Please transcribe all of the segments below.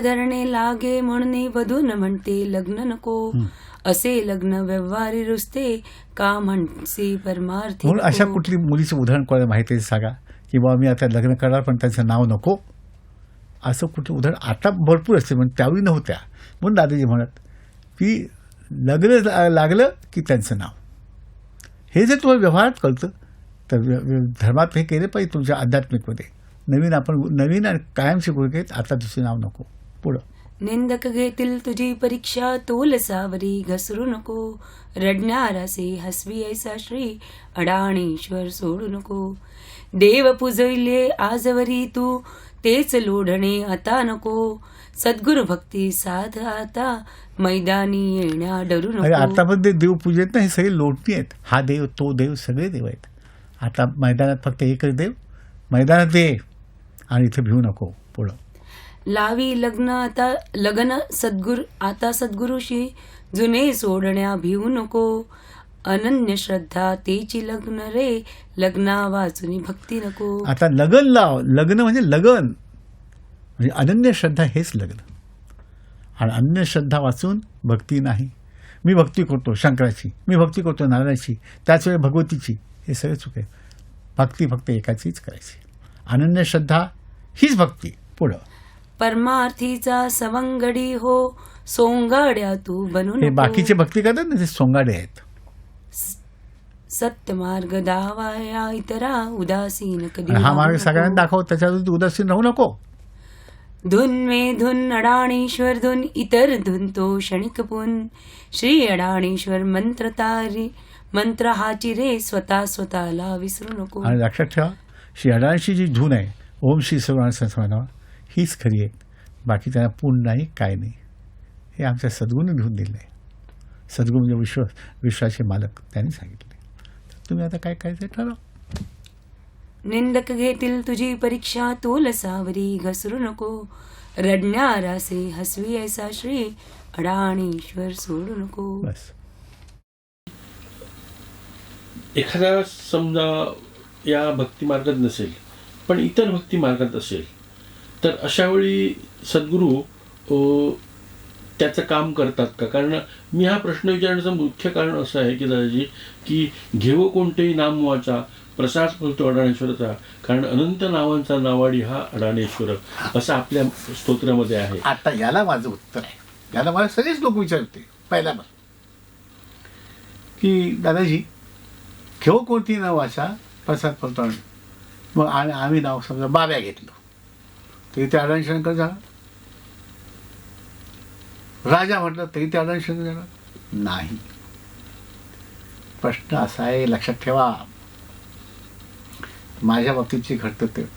धरणे लागे म्हणणे वधून म्हणते लग्न नको. असे लग्न व्यवहारी रुसते का म्हणसी परमार्थी म्हणून अशा. कुठली मुलीचं उदाहरण कोणाला माहिती आहे सांगा? की बाबा मी आता लग्न करणार पण त्यांचं नाव नको. असं कुठलं उदाहरण? आता भरपूर असते पण त्यावेळी नव्हत्या. म्हणून दादाजी म्हणत की लग्न लागलं की त्यांचं नाव. हे जर तुम्हाला व्यवहारात कळतं तर धर्मात हे केले पाहिजे तुमच्या आध्यात्मिकमध्ये. नवीन आपण नवीन आणि कायमची गोष्ट आहेत आता दुसरे नाव नको. पुढं निंदक घेतील तुझी परीक्षा तोल सावरी घसरू नको रडणारासे हसवी ऐसा श्री अडाणेश्वर सोडू नको देव पुजविले आजवरी तू तेच लोढणे आता नको सद्गुरु भक्ती साध आता मैदानी येण्या डरू नको आता पण ते देव पूजेत ना हे सगळे लोटणी आहेत हा देव तो देव सगळे देव आहेत आता मैदानात फक्त एकच देव मैदानात ये आणि इथे भिवू नको पुढं लावी लग्न आता लग्न सद्गुरु आता सद्गुरुशी जुने सोडण्या भिवू नको. अनन्य श्रद्धा तेची लग्न रे लग्ना वाचून भक्ती नको. आता लगन लाव लग्न म्हणजे लगन. म्हणजे अनन्य श्रद्धा हेच लग्न. आणि अन्य श्रद्धा वाचून भक्ती नाही. मी भक्ती करतो शंकराची मी भक्ती करतो नारायणाची त्याचवेळी भगवतीची. हे सगळे चुक आहे भक्ती फक्त एकाचीच करायची. अनन्य श्रद्धा हीच भक्ती. पुढं. परमार्थीचा सवंगडी हो सोंगाड्या तू बनू हे नको. बाकीचे भक्ती करतात ना ते सोंगाडे आहेत. सत्य मार्ग दावाया इतरा उदासीन कधी हा मार्ग. सगळ्यांना दाखव त्याच्यावर तू उदासीन राहू नको. धुन मे धुन अडाणेश्वर धुन इतर धुन तो क्षणिक पुन श्री अडाणेश्वर मंत्र तारी मंत्र हाची रे स्वतः स्वतःला विसरू नको. आणि लक्षात ठेवा श्री अडाणची जी धून आहे ओम श्री संस्मरण हीच खरी आहे. बाकी त्यांना पूर्ण नाही काय नाही. हे आमच्या सद्गुरूने लिहून दिलं आहे सद्गुरू म्हणजे विश्व विश्वाचे मालक त्यांनी सांगितले तर तुम्ही आता काय करायचं ठरवा. निंदक घेतील तुझी परीक्षा तोल सावरी घसरू नको. रडणारासे हसवी ऐसा श्री अडाणेश्वर सोडू नको. बस. एखादा समजा या भक्ती मार्गात नसेल पण इतर भक्ती मार्गात असेल तर अशा वेळी सद्गुरू त्याचं काम करतात का? कारण मी हा प्रश्न विचारण्याचं मुख्य कारण असं आहे की दादाजी की घेवो कोणतेही नाम वाचा प्रसाद फलतो अडाणेश्वरचा कारण अनंत नावांचा नावाडी हा अडाणेश्वर असं आपल्या स्तोत्रामध्ये आहे. आता याला माझं उत्तर आहे. याला मला सगळेच लोक विचारते पहिला की दादाजी घेऊ कोणती नाव वाचा प्रसाद पलतण मग आणि आम्ही नाव समजा बाब्या घेतलं. तरी ते अडाणी शंकर झाला. राजा म्हटलं तरी ते अडाणी शंकर झाला. नाही. प्रश्न असा आहे लक्षात ठेवा. माझ्या बाबतीत जे घडतं ते.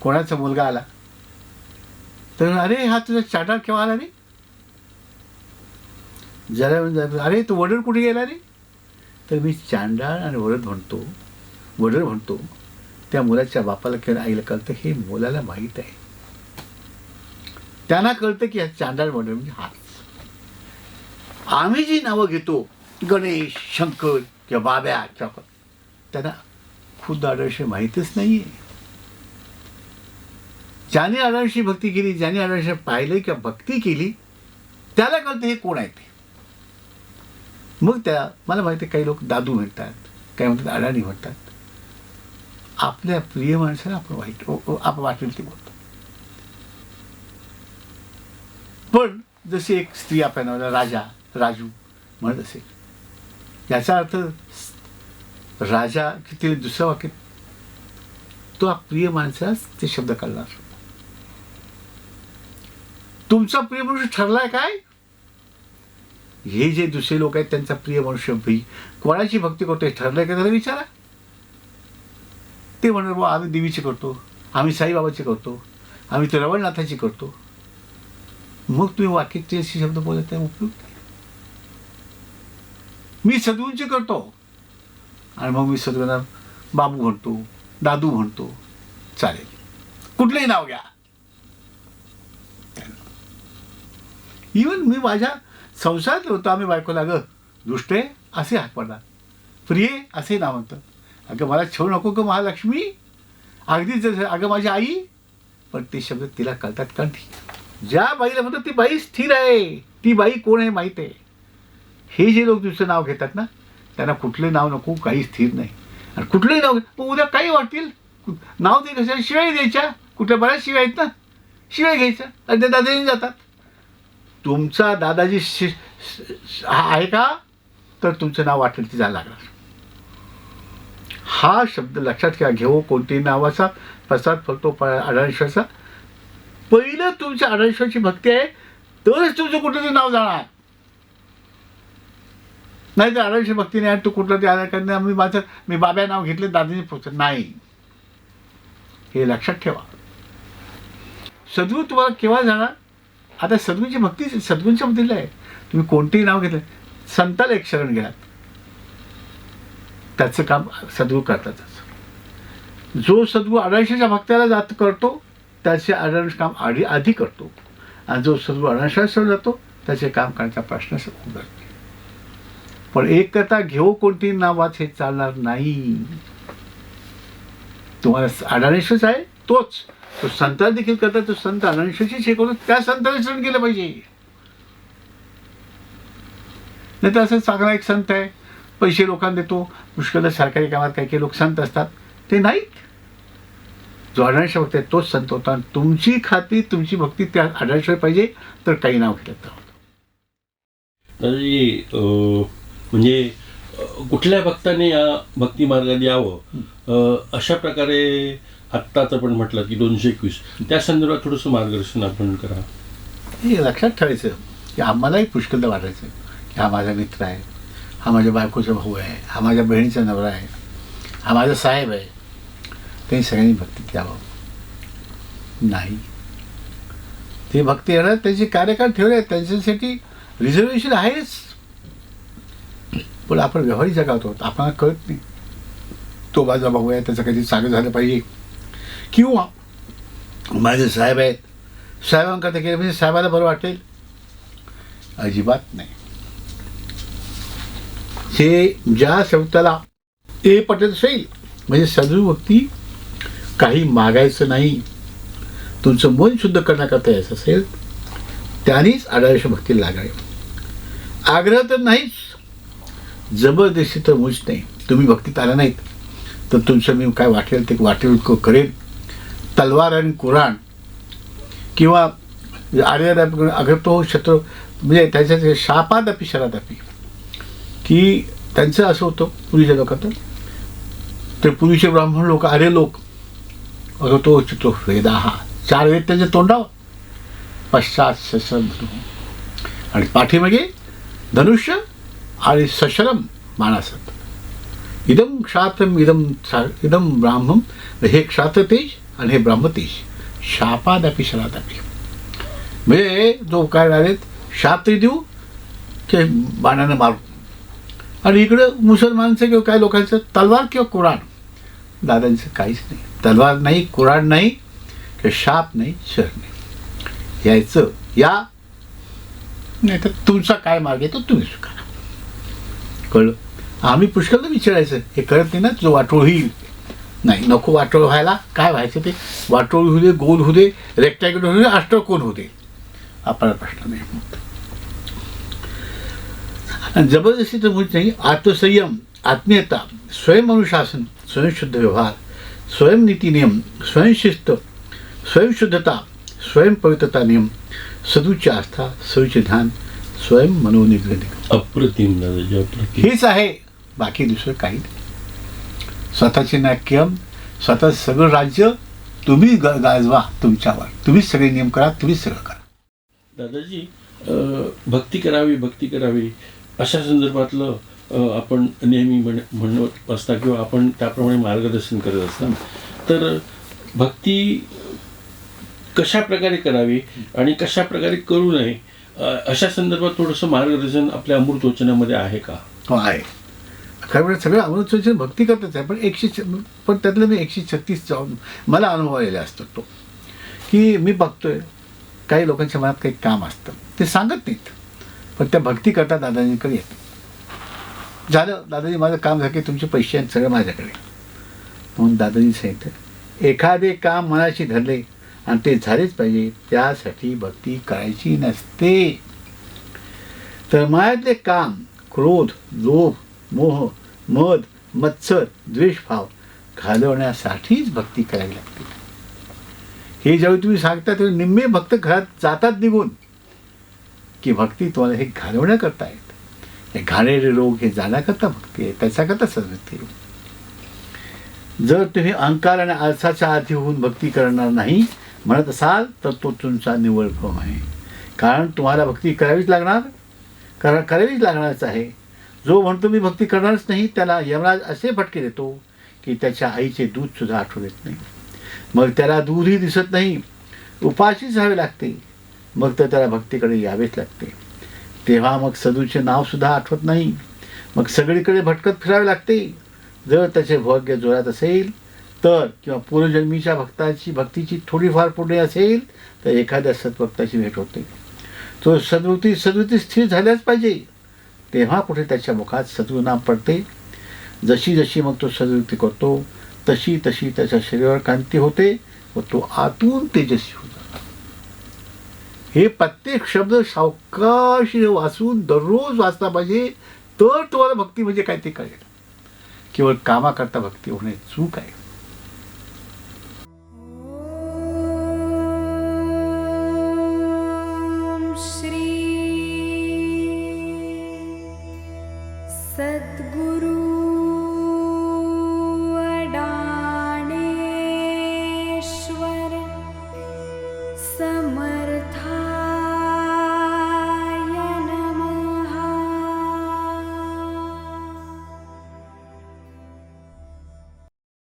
कोणाचा मुलगा आला? तर अरे हा तुझा चार्टर केव्हा आला रे? जरा अरे तू वडील कुठे गेला रे? तर मी चांडाळ आणि वडद म्हणतो वडील म्हणतो त्या मुलाच्या बापाला किंवा आईला कळतं हे मुलाला माहीत आहे. त्यांना कळतं की हा चांडाळ मंडळ म्हणजे हा. आम्ही जी नावं घेतो गणेश शंकर किंवा बाब्या किंवा त्यांना खुद आदर्श माहीतच नाही आहे ज्याने अडाळशी भक्ती केली ज्याने अडाळशी पाहिलं किंवा भक्ती केली त्याला कळतं हे कोण आहे ते. मग त्या मला माहिती आहे काही लोक दादू म्हणतात काही म्हणतात अडाणी म्हणतात. आपल्या प्रिय माणसाला आपण वाईट आपण वाटेल ते बोलतो. पण जशी एक स्त्री आपल्या नावाला राजा राजू म्हणत असेल. याचा अर्थ राजा किती दुसऱ्या वाक्यात तो प्रिय माणसास ते शब्द काढणार तुमचा प्रिय मनुष्य ठरलाय काय? हे जे दुसरे लोक आहेत त्यांचा प्रिय मनुष्य भी कोणाची भक्ती करतोय ठरलंय का त्याला विचारा. ते म्हणणार बुवा आम्ही देवीची करतो आम्ही साईबाबाची करतो आम्ही तर रवळनाथाची करतो. मग तुम्ही वाक्याचे शब्द बोलत आहे उपयोग मी सद्गुरूंची करतो. आणि मग मी सद्गुणा बाबू म्हणतो दादू म्हणतो. चालेल. कुठलंही नाव घ्या. इवन मी माझ्या संसारात होतो आम्ही बायकोला अगं दुष्टे असे हात पडणार प्रिये असे नाव म्हणतं अगं मला छेव नको ग महालक्ष्मी. अगदी जसं अगं माझी आई. पण ते शब्द तिला कळतात कारण ती ज्या बाईला म्हणतात ती बाई स्थिर आहे. ती बाई कोण आहे माहीत आहे? हे जे लोक दुसरं नाव घेतात ना त्यांना कुठले नाव नको काही स्थिर नाही. आणि कुठलंही नाव मग उद्या काही वाटतील नाव ते कशा शिवाय द्यायच्या. कुठल्या बऱ्याच शिवाय आहेत ना? शिवाय घ्यायच्या आणि ते दादाजी जातात. तुमचा दादाजी शि आहे का? तर तुमचं नाव वाटेल ते जायला लागणार. हा शब्द लक्षात घ्या. घेऊ कोणत्याही नावाचा प्रसाद फलतो प अडाळेश्वरचा पहिलं तुमच्या अडाळेश्वरची भक्ती आहे तरच तुमचं कुठलं तरी नाव जाणार. नाही तर अडाळेश्वर भक्ती नाही तू कुठलं ते आधार कारण मी माझं मी बाब्या नाव घेतले दादाने पोचत नाही. हे लक्षात ठेवा. सद्गुरू तुम्हाला केव्हा जाणार? आता सद्गुरूची भक्ती सद्गुरूच्या बद्दल आहे. तुम्ही कोणतेही नाव घेतलं संताला एक शरण घ्यात त्याचं काम सद्गुरू करतातच. जो सद्गुरू अडायशाच्या भक्त्याला जात करतो त्याचे अडायश काम आधी आधी करतो. आणि जो सद्गुरू अनाशास्त्र जातो त्याचे काम करण्याचा प्रश्न उभारते पण एकता घेऊ कोणती नावात हे चालणार नाही. तुम्हाला अडाणेश्वरच आहे तोच. तो संता देखील करता तो संत अडाणेश्वरची शिकवतो त्या संताने शरण केलं पाहिजे. नाही तर असं चांगला एक संत आहे पैसे लोकांना देतो पुष्कळ सरकारी कामात काही काही लोक संत असतात ते नाहीत. जो अडाणेश्वर भक्त आहे तोच संत होता. आणि तुमची खात्री तुमची भक्ती त्या अडाणेश्वर पाहिजे तर काही नाव तर. दादाजी म्हणजे कुठल्या भक्ताने या भक्ती मार्गात यावं? अशा प्रकारे आत्ताच आपण म्हटलं की दोनशे एकवीस. त्या संदर्भात थोडंसं मार्गदर्शन आपण करा. हे लक्षात ठेवायचं की आम्हालाही पुष्कळदा वाटायचं की हा माझा मित्र आहे हा माझ्या बायकोचा भाऊ आहे हा माझ्या बहिणीचा नवरा आहे हा माझा साहेब आहे. काही सगळ्यांनी भक्ती द्यावं. नाही. ते भक्ती येणार त्यांचे कार्यकाळ ठेवले आहेत त्यांच्यासाठी रिझर्वेशन आहेच. पण आपण व्यवहारी जगावत आहोत आपल्याला कळत नाही. तो माझा भाऊ आहे त्याचं काहीतरी चांगलं झालं पाहिजे. किंवा माझे साहेब आहेत साहेबांकरता केलं म्हणजे साहेबाला बरं वाटेल. अजिबात नाही. हे ज्या शब्दाला ते पटेल असेल म्हणजे सदू भक्ती काही मागायचं नाही. तुमचं मन शुद्ध करण्याकरता यायचं असेल त्यानेच आढळश भक्ती लागावी. आग्रह तर नाहीच. जबरदस्ती तर मुच नाही. तुम्ही भक्तीत आला नाहीत तर तुमचं मी काय वाटेल ते वाटेल करेन. तलवार आणि कुराण किंवा आर्य अगर तो शत्रू म्हणजे त्याच्यात शापादपी शरादपी की त्यांचं असं होतं पूर्वीच्या लोकांत ते पूर्वीचे ब्राह्मण लोक आर्य लोक अगर तो चित्र वेदा। हा चार वेद त्यांच्या तोंडावर पश्चात सशरम आणि पाठीमागे धनुष्य आणि सशरम मानासत। इदम क्षात्रम इदम सा- इदम ब्राह्मम हे क्षात्रतेज आणि हे ब्राह्मतेज शापादापी शरादापी। म्हणजे जो काय आलेत शात्री देऊ ते बाणानं मारू। आणि इकडं मुसलमानचं किंवा काय लोकांचं तलवार किंवा कुराण। दादांचं काहीच नाही। तलवार नाही कुराड नाही किंवा शाप नाही शर नाही. यायचं या. नाही तर तुमचा काय मार्ग आहे तो तुम्ही स्वीकारा. कळलं? आम्ही पुष्कळ विचारायचं हे कळत नाही ना जो वाटोळ होईल. नाही नको वाटोळ व्हायला. काय व्हायचं ते? वाटोळ होऊ दे गोल होऊ दे रेक्टॅगल होऊ दे अष्टकोन होऊ दे? आपला प्रश्न नाही. आणि जबरदस्तीचं म्हणत नाही आत्मसंयम आत्मीयता स्वयंअनुशासन स्वयंशुद्ध व्यवहार. स्वयंनीती नियम स्वयंशिस्त स्वयंशुद्धता स्वयंपवित्रता नियम सदुची आस्था सदुचे ध्यान स्वयं मनोनिग्रह अप्रतिम दादाजी अप्रतिम. हेच आहे. बाकी दुसरं काही स्वतःचे नाट्यम स्वतः सगळं राज्य तुम्ही ग- गाजवा तुमच्यावर. तुम्हीच सगळे नियम करा तुम्हीच सगळं करा. दादाजी भक्ती करावी भक्ती करावी. अशा संदर्भातलं आपण नेहमी म्हण म्हणत असता किंवा आपण त्याप्रमाणे मार्गदर्शन करत असता. तर भक्ती कशा प्रकारे करावी आणि कशा प्रकारे करू नये अशा संदर्भात थोडंसं मार्गदर्शन आपल्या अमृत वचनामध्ये आहे का? हो आहे. खरं म्हणजे सगळं अमृतसरची भक्ती करतच आहे पण एकशे छ- पण त्यातलं मी एकशे छत्तीस जाऊन मला अनुभव आलेला असतो तो. की मी बघतोय काही लोकांच्या मनात काही काम असतं. ते सांगत नाहीत. पण त्या भक्ती करता दादाजींकडे येतात. झालं दादाजी माझं काम झालं की तुमचे पैसे आहेत सगळं माझ्याकडे. म्हणून दादाजी सांगितलं एखादे काम मनाशी धरले आणि ते झालेच पाहिजे त्यासाठी भक्ती करायची नसते. तर मायातले काम क्रोध लोभ मोह मद मत्सर द्वेषभाव घालवण्यासाठीच भक्ती करावी लागते. हे जेव्हा तुम्ही सांगता तेव्हा निम्मे भक्त घरात जातात निघून की भक्ती तुम्हाला हे घालवण्याकरता आहे. घाणेरे रोग हे जाण्याकरता भक्ती आहे त्याच्याकरता सद्भक्ती आहे जर तुम्ही अंकार आणि आळसाच्या आधी होऊन भक्ती करणार नाही म्हणत असाल तर तो तुमचा निवड भ्रम आहे. कारण तुम्हाला भक्ती करावीच लागणार कारण करावीच लागणारच आहे. जो म्हणतो मी भक्ती करणारच नाही त्याला यमराज असे फटके देतो की त्याच्या आईचे दूधसुद्धा आठवण येत नाही. मग त्याला दूधही दिसत नाही. उपाशीच राहावे लागते. मग तर त्याला भक्तीकडे यावेच लागते. तेव्हा मग सदूचे नावसुद्धा आठवत नाही. मग सगळीकडे भटकत फिरावे लागते. जर त्याचे भाग्य जोरात असेल तर किंवा पूर्वजन्मीच्या भक्ताची भक्तीची थोडीफार पुढे असेल तर एखाद्या सद्भक्ताची भेट होते. तो सद्वृत्ती सदृती स्थिर झाल्याच पाहिजे. तेव्हा कुठे त्याच्या मुखात सद्गुणाम पडते. जशी जशी मग तो सद्वृत्ती करतो तशी तशी त्याच्या शरीरावर कांती होते व तो आतून तेजस्वी होतो. हे प्रत्येक शब्द सावकाश वाचून दररोज वाचला पाहिजे. तर तुम्हाला भक्ती म्हणजे काय ते कळेल. केवळ कामाकरता भक्ती होणे चूक आहे.